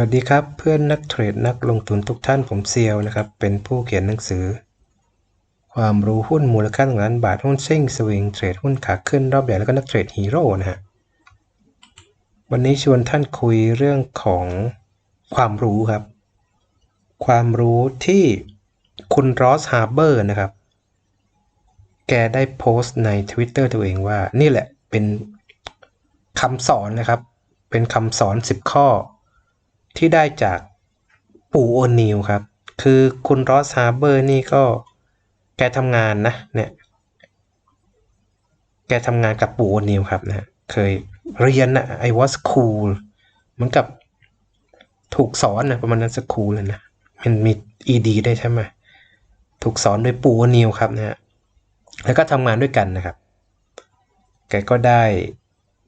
วัสดีครับเพื่อนนักเทรดนักลงทุนทุกท่านผมเซียวนะครับ เป็นผู้เขียนหนังสือ ความรู้หุ้นมูลค่าหนึ่งล้านบาทหุ้นซิ่งสวิงเทรดหุ้นขาขึ้นรอบใหญ่แล้วก็นักเทรดฮีโร่นะฮะวันนี้ชวนท่านคุยเรื่องของความรู้ครับ ความรู้ที่คุณรอสฮาร์เบอร์นะครับ แกได้โพสต์ใน Twitter ตัวเองว่า นี่แหละเป็นคำสอนนะครับ เป็นคำสอน 10 ข้อ ที่ได้จากปู่โอนิลครับ คือคุณรอสฮาร์เบอร์นี่ก็แกทำงานนะเนี่ย แกทำงานกับปู่โอนิลครับนะเคยเรียนนะ I was cool เหมือนกับถูกสอนนะประมาณนั้นสักคูลเลยนะ มันมี ed ได้ใช่ไหมถูกสอนโดยปู่โอนิลครับนะฮะแล้วก็ทำงานด้วยกันนะครับ แกก็ได้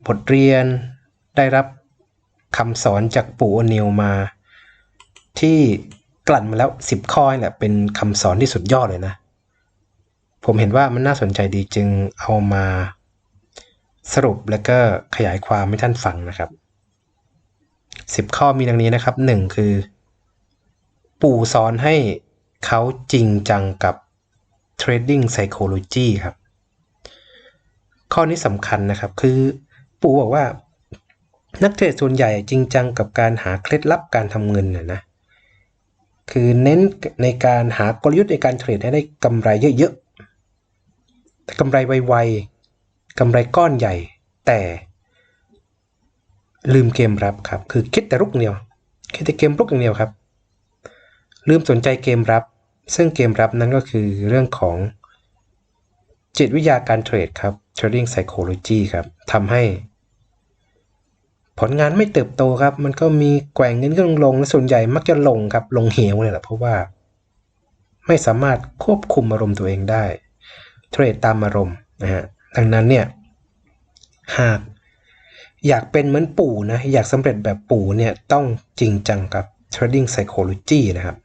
บทเรียนได้รับ คำสอนจากปู่โอนิลมา ที่กลั่นมาแล้ว10ข้อนี่แหละเป็นคำสอนที่สุดยอดเลยนะ ผมเห็นว่ามันน่าสนใจดีจึงเอามาสรุปแล้วก็ขยายความให้ท่านฟังนะครับ10ข้อมีดังนี้นะครับ1คือ ปู่สอนให้เขาจริงจังกับ trading psychology ครับ ข้อนี้สำคัญนะครับคือปู่บอกว่า นักเทรดส่วนใหญ่จริงจังกับการหาเคล็ดลับการทำเงินนะนะคือเน้นในการหากลยุทธ์ในการเทรดให้ได้กำไรเยอะๆกำไรไวๆกำไรก้อนใหญ่ แต่ลืมเกมรับครับ คือคิดแต่รุกเดียว คิดแต่เกมรุกอย่างเดียวครับ ลืมสนใจเกมรับ ซึ่งเกมรับนั้นก็คือเรื่องของจิตวิทยาการเทรดครับ trading psychology ครับทำให้ ผลงานไม่เติบโตครับ มันก็มีแกว่งเงินขึ้นลงและส่วนใหญ่มักจะลงครับ ลงเหวเลยแหละเพราะว่า ไม่สามารถควบคุมอารมณ์ตัวเองได้ เทรดตามอารมณ์นะฮะดังนั้นเนี่ย หากอยากเป็นเหมือนปู่นะ อยากสำเร็จแบบปู่เนี่ย ต้องจริงจังกับ trading psychology นะครับ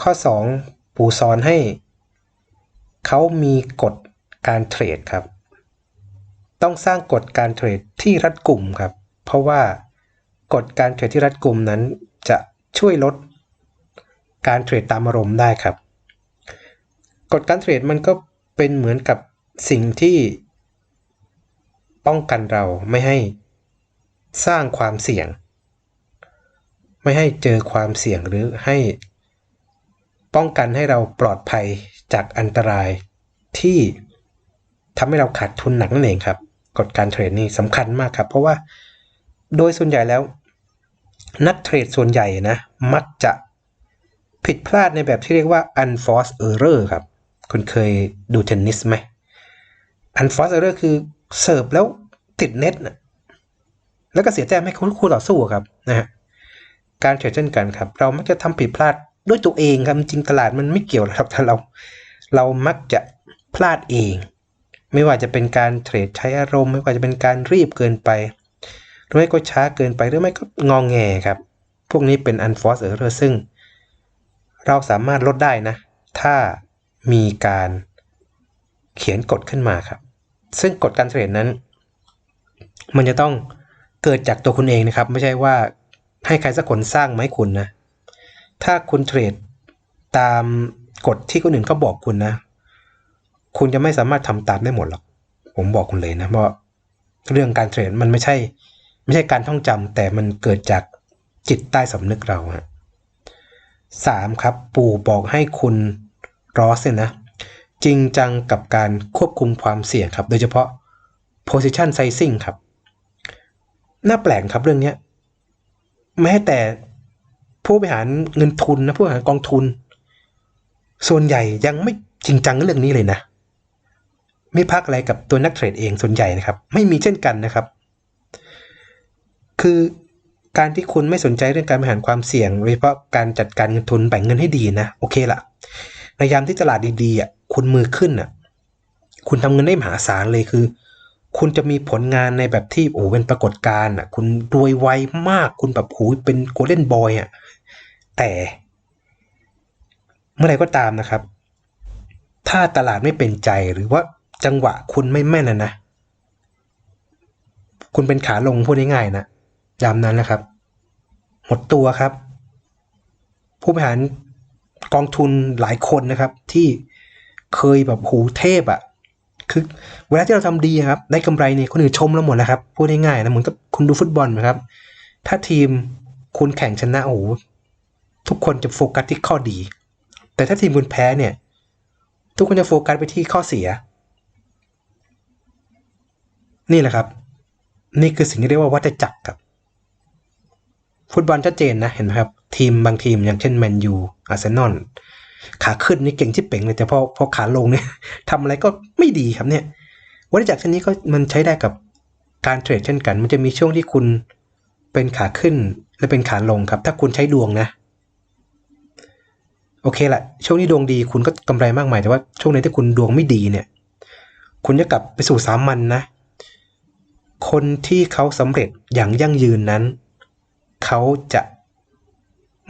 ข้อ 2 ปู่สอนให้ เขามีกฎการเทรดครับ ต้องสร้างกฎการเทรดที่รัดกุมครับ เพราะว่ากฎการเทรดที่รัดกุมนั้นจะช่วยลดการเทรดตามอารมณ์ได้ครับ กฎการเทรดมันก็เป็นเหมือนกับสิ่งที่ป้องกันเราไม่ให้สร้างความเสี่ยง ไม่ให้เจอความเสี่ยงหรือให้ป้องกันให้เราปลอดภัยจากอันตรายที่ทำให้เราขาดทุนหนักนั่นเองครับ กฎการเทรดนี่สำคัญมากครับ เพราะว่า โดยส่วนใหญ่แล้ว นักเทรดส่วนใหญ่นะ มักจะผิดพลาดในแบบที่เรียกว่า unforced error ครับ คุณเคยดูเทนนิสไหม unforced error คือเสิร์ฟแล้วติดเน็ตนะแล้วก็เสียแต้มให้คู่ต่อสู้ครับนะฮะการเทรดเช่นกันครับ เรามักจะทำผิดพลาดด้วยตัวเองครับ จริงตลาดมันไม่เกี่ยวหรอกครับแต่เราเรามักจะพลาดเอง ไม่ว่าจะเป็นการเทรดใช้อารมณ์ ไม่ว่าจะเป็นการรีบเกินไป หรือไม่ก็ช้าเกินไปหรือไม่ก็งองแงครับ พวกนี้เป็น unforced error ซึ่ง เราสามารถลดได้นะ ถ้ามีการเขียนกฎขึ้นมาครับ ซึ่งกฎการเทรดนั้น มันจะต้องเกิดจากตัวคุณเองนะครับ ไม่ใช่ว่าให้ใครสักคนสร้างมาให้คุณนะ ถ้าคุณเทรดตามกฎที่คนอื่นเขาบอกคุณนะ คุณจะไม่สามารถทำตามได้หมดหรอก ผมบอกคุณเลยนะเพราะเรื่องการเทรดมันไม่ใช่ ไม่ใช่การท่องจำแต่มันเกิดจากจิตใต้สำนึกเราฮะสามครับ ปู่บอกให้คุณรอสเนี่ยนะ จริงจังกับการควบคุมความเสี่ยงครับ โดยเฉพาะ position sizing ครับ น่าแปลกครับเรื่องนี้แม้แต่ผู้บริหารเงินทุนนะผู้บริหารกองทุน ส่วนใหญ่ยังไม่จริงจังเรื่องนี้เลยนะ ไม่พักอะไรกับตัวนักเทรดเองส่วนใหญ่นะครับ ไม่มีเช่นกันนะครับ คือการที่คุณไม่สนใจเรื่องการบริหารความเสี่ยงโดยเฉพาะการจัดการเงินทุนแบ่งเงินให้ดีนะโอเคละในยามที่ตลาดดีๆอะคุณมือขึ้นอะคุณทำเงินได้มหาศาลเลยคือ คุณจะมีผลงานในแบบที่โอ้เป็นปรากฏการณ์อะ คุณรวยไวมากคุณแบบโอ้เป็นโกลเด้นบอยอะแต่เมื่อไรก็ตามนะครับ ถ้าตลาดไม่เป็นใจหรือว่าจังหวะคุณไม่แม่นนะนะ คุณเป็นขาลงพูดง่ายๆนะ ยามนั้นนะครับ หมดตัวครับ ผู้บริหารกองทุนหลายคนนะครับ ที่เคยแบบหูเทพอะ่ะคือเวลาที่เราทำดีครับ ได้กำไรเนี่ยคนอื่นชมเราหมดแล้วครับพูดง่ายๆนะเหมือนกับคุณดูฟุตบอลนะครับ ถ้าทีมคุณแข่งชนะโอ้โหทุกคนจะโฟกัสที่ข้อดี แต่ถ้าทีมคุณแพ้เนี่ย ทุกคนจะโฟกัสไปที่ข้อเสีย นี่แหละครับ นี่คือสิ่งที่เรียกว่าวัฏจักรครับ ฟุตบอลชัดเจนนะเห็นไหมครับ ทีมบางทีมอย่างเช่นแมนยูอาร์เซนอลขาขึ้นนี่เก่งชิบเป่งเลยแต่พอพอขาลงเนี่ยทำอะไรก็ไม่ดีครับเนี่ยวัฏจักรเช่นนี้ก็มันใช้ได้กับการเทรดเช่นกัน มันจะมีช่วงที่คุณเป็นขาขึ้นและเป็นขาลงครับ ถ้าคุณใช้ดวงนะ โอเคละช่วงนี้ดวงดีคุณก็กำไรมากมายแต่ว่าช่วงไหนที่คุณดวงไม่ดีเนี่ย คุณจะกลับไปสู่สามัญนนะ คนที่เขาสำเร็จอย่างยั่งยืนนั้น เขาจะ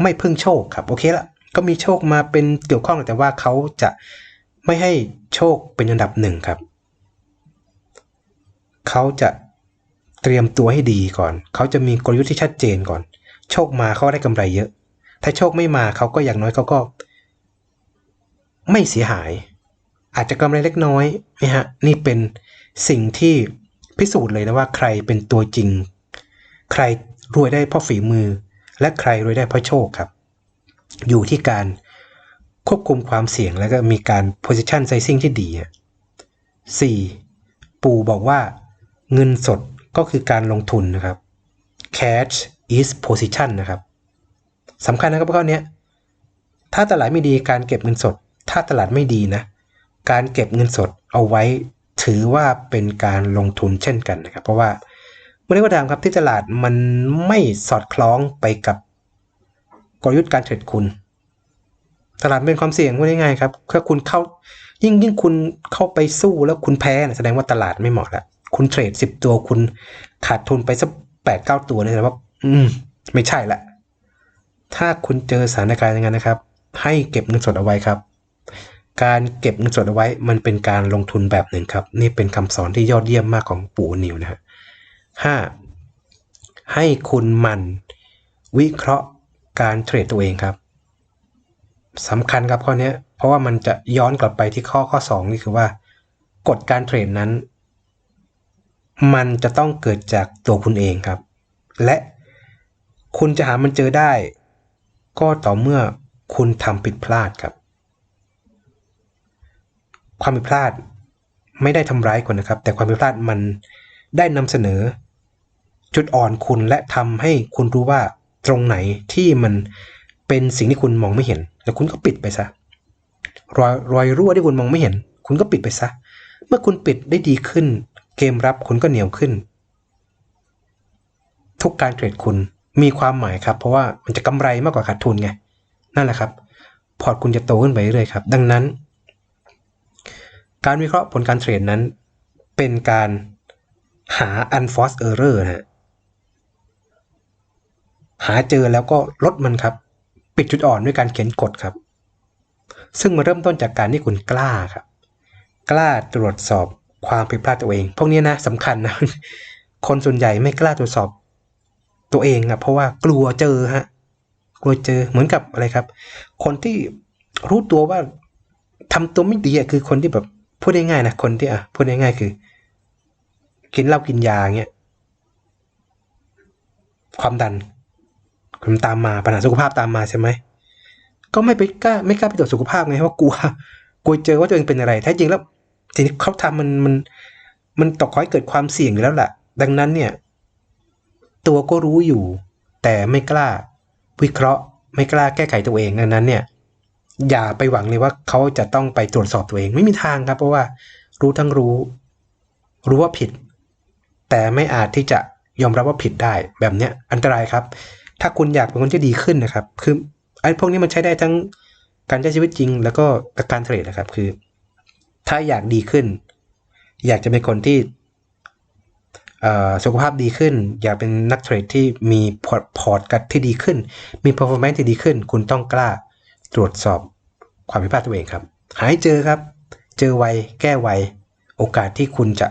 ไม่พึ่งโชคครับ โอเคละก็มีโชคมาเป็นเกี่ยวข้องแต่ว่าเขาจะไม่ให้โชคเป็นอันดับหนึ่งครับ เขาจะเตรียมตัวให้ดีก่อน เขาจะมีกลยุทธ์ที่ชัดเจนก่อน โชคมาเขาได้กำไรเยอะ ถ้าโชคไม่มาเขาก็อย่างน้อยเขาก็ ไม่เสียหาย อาจจะกำไรเล็กน้อยนะฮะนี่เป็นสิ่งที่พิสูจน์เลยนะว่าใครเป็นตัวจริง ใคร รวยได้เพราะฝีมือ และใครรวยได้เพราะโชคครับ อยู่ที่การควบคุมความเสี่ยงแล้วก็มีการ position sizing ที่ดี 4. ปู่บอกว่า เงินสดก็คือการลงทุนนะครับ cash is position นะครับสำคัญนะครับข้อเนี้ยถ้าตลาดไม่ดีการเก็บเงินสด ถ้าตลาดไม่ดีนะ การเก็บเงินสดเอาไว้ถือว่าเป็นการลงทุนเช่นกันนะครับ เพราะว่า เมื่อไรก็ตามครับที่ตลาดมันไม่สอดคล้องไปกับกลยุทธ์การเทรดคุณ ตลาดเป็นความเสี่ยงพูดง่ายๆครับถ้าคุณเข้ายิ่งยิ่งคุณเข้าไปสู้แล้วคุณแพ้นะแสดงว่าตลาดไม่เหมาะแล้วคุณเทรดสิบตัวคุณขาดทุนไปสักแปดเก้าตัวเนี่ยแสดงว่า อืม ไม่ใช่ละถ้าคุณเจอสถานการณ์อย่างนั้นนะครับ ให้เก็บเงินสดเอาไว้ครับ การเก็บเงินสดเอาไว้มันเป็นการลงทุนแบบหนึ่งครับ นี่เป็นคำสอนที่ยอดเยี่ยมมากของปู่นิวนะฮะ ห้าให้คุณมันวิเคราะห์การเทรดตัวเองครับสำคัญครับข้อนี้เพราะว่ามันจะย้อนกลับไปที่ข้อข้อสองนี่คือว่ากฎการเทรดนั้น มันจะต้องเกิดจากตัวคุณเองครับ และคุณจะหามันเจอได้ ก็ต่อเมื่อคุณทำผิดพลาดครับ ความผิดพลาดไม่ได้ทำร้ายคนนะครับ แต่ความผิดพลาดมันได้นำเสนอ จุดอ่อนคุณและทำให้คุณรู้ว่าตรงไหนที่มันเป็นสิ่งที่คุณมองไม่เห็น แล้วคุณก็ปิดไปซะรอยรอยรั่วที่คุณมองไม่เห็น คุณก็ปิดไปซะ เมื่อคุณปิดได้ดีขึ้น เกมรับคุณก็เหนียวขึ้น ทุกการเทรดคุณมีความหมายครับ เพราะว่ามันจะกำไรมากกว่าขาดทุนไงนั่นแหละครับ พอร์ตคุณจะโตขึ้นไปเรื่อยๆครับ ดังนั้น การวิเคราะห์ผลการเทรดนั้น เป็นการหา unforced error นะฮะ หาเจอแล้วก็ลดมันครับ ปิดจุดอ่อนด้วยการเขียนกฎครับ ซึ่งมาเริ่มต้นจากการที่คุณกล้าครับ กล้าตรวจสอบความผิดพลาดตัวเอง พวกนี้นะสำคัญนะ คนส่วนใหญ่ไม่กล้าตรวจสอบตัวเองอะเพราะว่ากลัวเจอฮะกลัวเจอเหมือนกับอะไรครับ คนที่รู้ตัวว่าทำตัวไม่ดีอะคือคนที่แบบพูดง่ายๆนะคนที่อะพูดง่ายๆคือ กินเหล้ากินยาเงี้ยความดัน มันตามมาปัญหาสุขภาพตามมาใช่ไหมก็ไม่ไปกล้าไม่กล้าไปตรวจสุขภาพไงเพราะกลัวกลัวเจอว่าตัวเองเป็นอะไรแท้จริงแล้วสิ่งที่เขาทำมันมันมันตอกคอยเกิดความเสี่ยงอยู่แล้วแหละดังนั้นเนี่ย ตัวก็รู้อยู่ แต่ไม่กล้าวิเคราะห์ ไม่กล้าแก้ไขตัวเองดังนั้นเนี่ย อย่าไปหวังเลยว่าเขาจะต้องไปตรวจสอบตัวเองไม่มีทางครับ เพราะว่ารู้ทั้งรู้ รู้ว่าผิด แต่ไม่อาจที่จะยอมรับว่าผิดได้แบบเนี้ยอันตรายครับ ถ้าคุณอยากเป็นคนที่ดีขึ้นนะครับ คือไอ้พวกนี้มันใช้ได้ทั้งการใช้ชีวิตจริง แล้วก็การเทรดนะครับ คือ ถ้าอยากดีขึ้น อยากจะเป็นคนที่สุขภาพดีขึ้น อยากเป็นนักเทรดที่มีพอร์ตพอร์ตกัดที่ดีขึ้น มี performance ที่ดีขึ้น คุณต้องกล้าตรวจสอบความผิดพลาดตัวเองครับ หายเจอครับ เจอไวแก้ไวโอกาสที่คุณจะ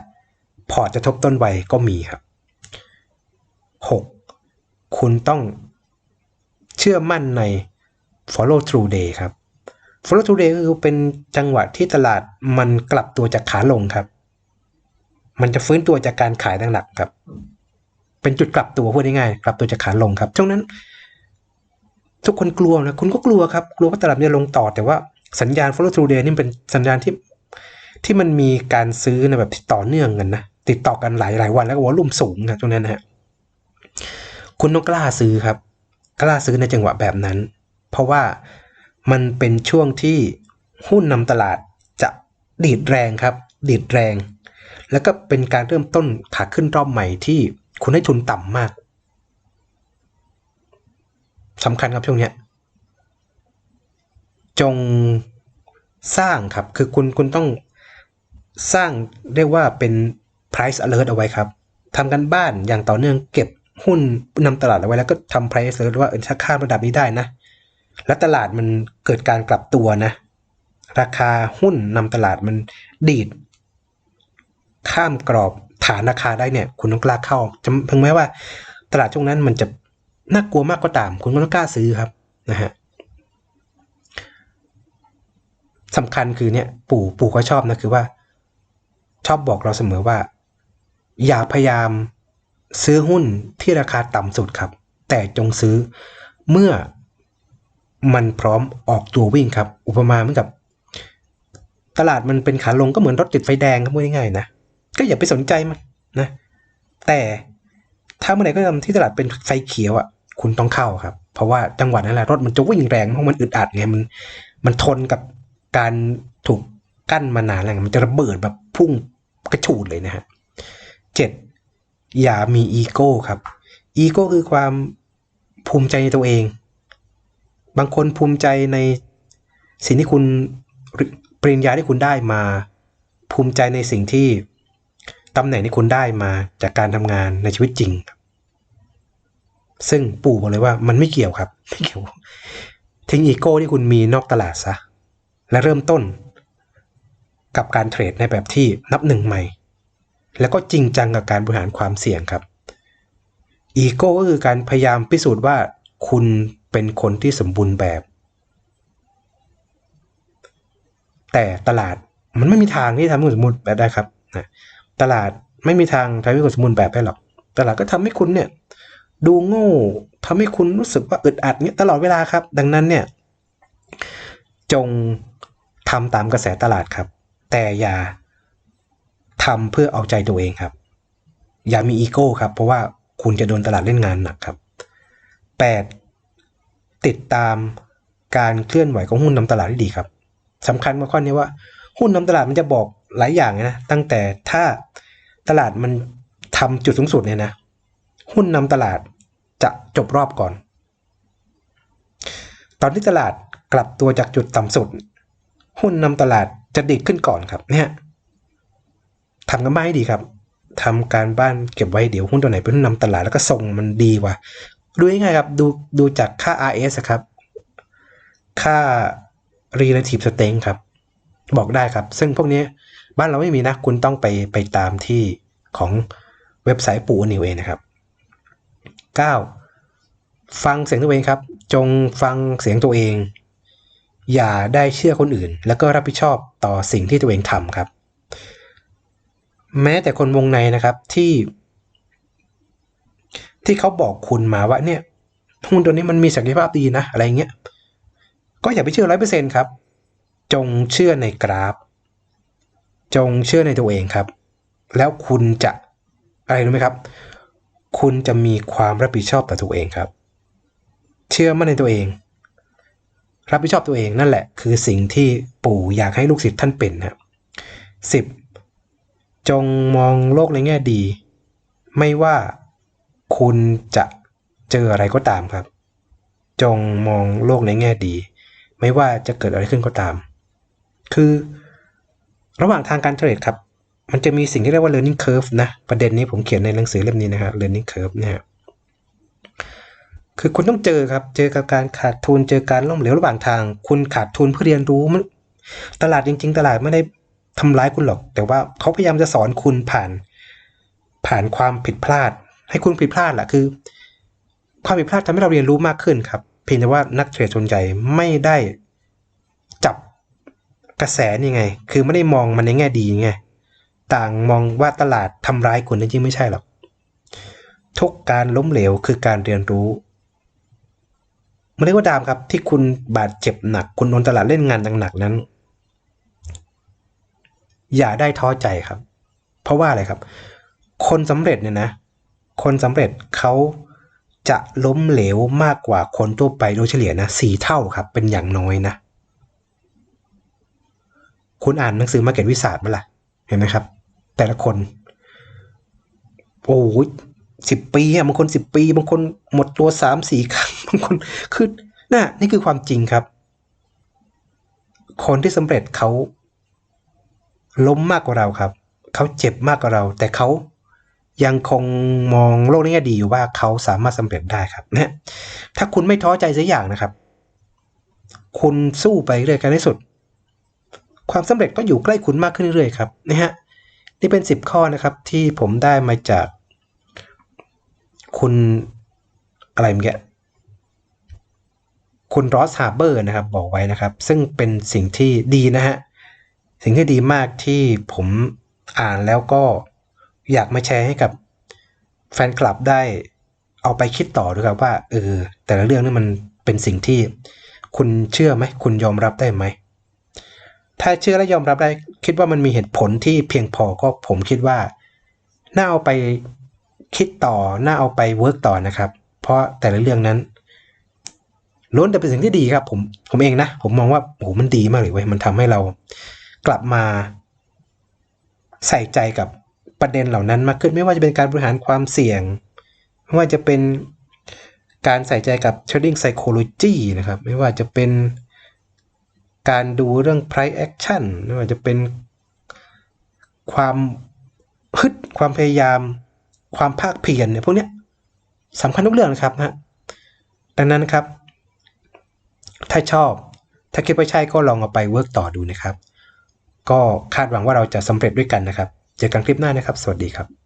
พอร์ตจะทบต้นไวก็มีครับ 6. คุณต้องเชื่อมั่นใน follow through day ครับ follow through day ก็คือเป็นจังหวะที่ตลาดมันกลับตัวจากขาลงครับ มันจะฟื้นตัวจากการขายตั้งหลักครับ เป็นจุดกลับตัวพูดง่ายๆกลับตัวจากขาลงครับช่วงนั้น ทุกคนกลัวนะคุณก็กลัวครับกลัวว่าตลาดจะลงต่อแต่ว่าสัญญาณ follow through day นี่เป็นสัญญาณที่ที่มันมีการซื้อในแบบต่อเนื่องกันนะติดต่อกันหลายหลายวันแล้วก็วอลุ่มสูงครับช่วงนั้นนะฮะ คุณต้องกล้าซื้อครับ กล้าซื้อในจังหวะแบบนั้น เพราะว่ามันเป็นช่วงที่หุ้นนำตลาดจะดีดแรงครับ ดีดแรง แล้วก็เป็นการเริ่มต้นขาขึ้นรอบใหม่ที่คุณให้ทุนต่ำมากสำคัญครับช่วงเนี้ยจงสร้างครับ คือคุณคุณต้องสร้างเรียกว่าเป็น price alert เอาไว้ครับทำกันบ้านอย่างต่อเนื่องเก็บ หุ้นนำตลาดเอาไว้แล้วก็ทำ price alert ว่าถ้าข้ามระดับนี้ได้นะ แล้วตลาดมันเกิดการกลับตัวนะ ราคาหุ้นนำตลาดมันดีด ข้ามกรอบฐานราคาได้เนี่ย คุณต้องกล้าเข้าจะถึงแม้ว่า ตลาดช่วงนั้นมันจะน่ากลัวมากก็ตาม คุณก็ต้องกล้าซื้อครับนะฮะสำคัญคือเนี่ยปู่ปู่ก็ชอบนะคือว่า ชอบบอกเราเสมอว่า อย่าพยายาม ซื้อหุ้นที่ราคาต่ำสุดครับ แต่จงซื้อเมื่อมันพร้อมออกตัววิ่งครับ อุปมาเหมือนกับ ตลาดมันเป็นขาลงก็เหมือนรถติดไฟแดงครับง่ายๆนะก็อย่าไปสนใจมันนะ แต่ถ้าเมื่อไหร่ก็ตามที่ตลาดเป็นไฟเขียวอะ คุณต้องเข้าครับ เพราะว่าจังหวะนั้นแหละรถมันจะวิ่งแรงเพราะมันอึดอัดไงมัน มันทนกับการถูกกั้นมานานแล้วไงมันจะระเบิดแบบพุ่งกระฉูดเลยนะฮะเจ็ด อย่ามีอีโก้ครับ อีโก้คือความภูมิใจในตัวเอง บางคนภูมิใจในสิ่งที่คุณปริญญาที่คุณได้มา ภูมิใจในสิ่งที่ตำแหน่งที่คุณได้มาจากการทำงานในชีวิตจริงครับซึ่งปู่บอกเลยว่ามันไม่เกี่ยวครับ ไม่เกี่ยว ทิ้งอีโก้ที่คุณมีนอกตลาดซะ และเริ่มต้นกับการเทรดในแบบที่นับหนึ่งใหม่ แล้วก็จริงจังกับการบริหารความเสี่ยงครับอีโก้ก็คือการพยายามพิสูจน์ว่าคุณเป็นคนที่สมบูรณ์แบบ แต่ตลาดมันไม่มีทางที่ทำให้คุณสมบูรณ์แบบได้ครับนะตลาดไม่มีทางทำให้คุณสมบูรณ์แบบได้หรอก ตลาดก็ทำให้คุณเนี่ยดูโง่ทำให้คุณรู้สึกว่าอึดอัดเนี่ยตลอดเวลาครับ ดังนั้นเนี่ย จงทำตามกระแสตลาดครับ แต่อย่า ทำเพื่อเอาใจตัวเองครับ อย่ามีอีโก้ครับ เพราะว่าคุณจะโดนตลาดเล่นงานหนักครับ 8. ติดตามการเคลื่อนไหวของหุ้นนำตลาดที่ดีครับสำคัญมาข้อนี้ว่า หุ้นนำตลาดมันจะบอกหลายอย่างนะตั้งแต่ถ้าตลาดมันทำจุดสูงสุดเนี่ยนะ หุ้นนำตลาดจะจบรอบก่อน ตอนที่ตลาดกลับตัวจากจุดต่ำสุด หุ้นนำตลาดจะดีดขึ้นก่อนครับเนี่ย ทำกันบ้านให้ดีครับทำการบ้านเก็บไว้เดี๋ยวหุ้นตัวไหนเป็นหุ้นนำตลาดแล้วก็ส่งมันดีว่าดูง่ายๆครับดูดูจากค่า RS อะครับ ค่า relative strength ครับ บอกได้ครับ ซึ่งพวกนี้บ้านเราไม่มีนะ คุณต้องไปไปตามที่ของเว็บไซต์ปูนิวเองนะครับ 9. ฟังเสียงตัวเองครับ จงฟังเสียงตัวเอง อย่าได้เชื่อคนอื่น แล้วก็รับผิดชอบต่อสิ่งที่ตัวเองทำครับ แม้แต่คนวงในนะครับที่ ที่เขาบอกคุณมาว่าเนี่ยหุ้นตัวนี้มันมีศักยภาพดีนะ อะไรเงี้ย ก็อย่าไปเชื่อร้อยเปอร์เซ็นต์ครับ จงเชื่อในกราฟ จงเชื่อในตัวเองครับ แล้วคุณจะอะไรรู้ไหมครับ คุณจะมีความรับผิดชอบต่อตัวเองครับ เชื่อมั่นในตัวเอง รับผิดชอบตัวเองนั่นแหละ คือสิ่งที่ปู่อยากให้ลูกศิษย์ท่านเป็นครับสิบ จงมองโลกในแง่ดี ไม่ว่าคุณจะเจออะไรก็ตามครับ จงมองโลกในแง่ดี ไม่ว่าจะเกิดอะไรขึ้นก็ตาม คือ ระหว่างทางการเทรดครับ มันจะมีสิ่งที่เรียกว่า learning curve นะ ประเด็นนี้ผมเขียนในหนังสือเล่มนี้นะครับ learning curve เนี่ยคือคุณต้องเจอครับ เจอกับการขาดทุน เจอการล้มเหลวระหว่างทาง คุณขาดทุนเพื่อเรียนรู้มัน ตลาดจริง ๆ ตลาดไม่ได้ ทำร้ายคุณหรอก แต่ว่าเขาพยายามจะสอนคุณผ่าน ผ่านความผิดพลาด ให้คุณผิดพลาดแหละคือ ความผิดพลาดทำให้เราเรียนรู้มากขึ้นครับ เพียงแต่ว่านักเทรดส่วนใหญ่ไม่ได้จับกระแสนี่ไง คือไม่ได้มองมันในแง่ดีไง ต่างมองว่าตลาดทำร้ายคุณจริงไม่ใช่หรอก ทุกการล้มเหลวคือการเรียนรู้มันเรียกว่าดามครับที่คุณบาดเจ็บหนัก คุณโดนตลาดเล่นงานหนักๆนั้น อย่าได้ท้อใจครับ เพราะว่าอะไรครับ คนสำเร็จเนี่ยนะ คนสำเร็จเขาจะล้มเหลวมากกว่าคนทั่วไปโดยเฉลี่ยนะสี่เท่าครับ เป็นอย่างน้อยนะ คุณอ่านหนังสือมาเก็ตวิสาสมาล่ะ เห็นไหมครับ แต่ละคน โอ้ยสิบปีอะบางคนสิบปี บางคนหมดตัวสามสี่ครั้งบางคนคือน่ะนี่คือความจริงครับ คนที่สำเร็จเขา ล้มมากกว่าเราครับ เขาเจ็บมากกว่าเรา แต่เขายังคงมองโลกในแง่ดีอยู่ว่าเขาสามารถสำเร็จได้ครับนะถ้าคุณไม่ท้อใจสักอย่างนะครับ คุณสู้ไปเรื่อยกันที่สุด ความสำเร็จก็อยู่ใกล้คุณมากขึ้นเรื่อยๆครับนะฮะนี่เป็น 10 ข้อนะครับที่ผมได้มาจาก คุณอะไรเมื่อกี้คุณรอสฮาร์เบอร์นะครับบอกไว้นะครับ ซึ่งเป็นสิ่งที่ดีนะฮะ สิ่งที่ดีมากที่ผมอ่านแล้วก็อยากมาแชร์ให้กับแฟนคลับได้เอาไปคิดต่อด้วยครับว่าเออแต่ละเรื่องนี่มันเป็นสิ่งที่คุณเชื่อไหมคุณยอมรับได้ไหม ถ้าเชื่อและยอมรับได้ คิดว่ามันมีเหตุผลที่เพียงพอก็ผมคิดว่า น่าเอาไปคิดต่อ น่าเอาไปเวิร์กต่อนะครับ เพราะแต่ละเรื่องนั้นล้วนแต่เป็นสิ่งที่ดีครับ ผมผมเองนะ ผมมองว่าโอ้มันดีมากเลยเว้ยมันทำให้เรา กลับมาใส่ใจกับประเด็นเหล่านั้นมากขึ้นไม่ว่าจะเป็นการบริหารความเสี่ยง ไม่ว่าจะเป็นการใส่ใจกับ trading psychology นะครับ ไม่ว่าจะเป็นการดูเรื่อง price action ไม่ว่าจะเป็นความฮึดความพยายาม ความภาคเพียรเนี่ยพวกเนี้ยสำคัญทุกเรื่องนะครับฮะดังนั้นครับ ถ้าชอบ ถ้าคิดว่าใช่ก็ลองเอาไปเวิร์กต่อดูนะครับ ก็คาดหวังว่าเราจะสำเร็จด้วยกันนะครับ เจอกันคลิปหน้านะครับ สวัสดีครับ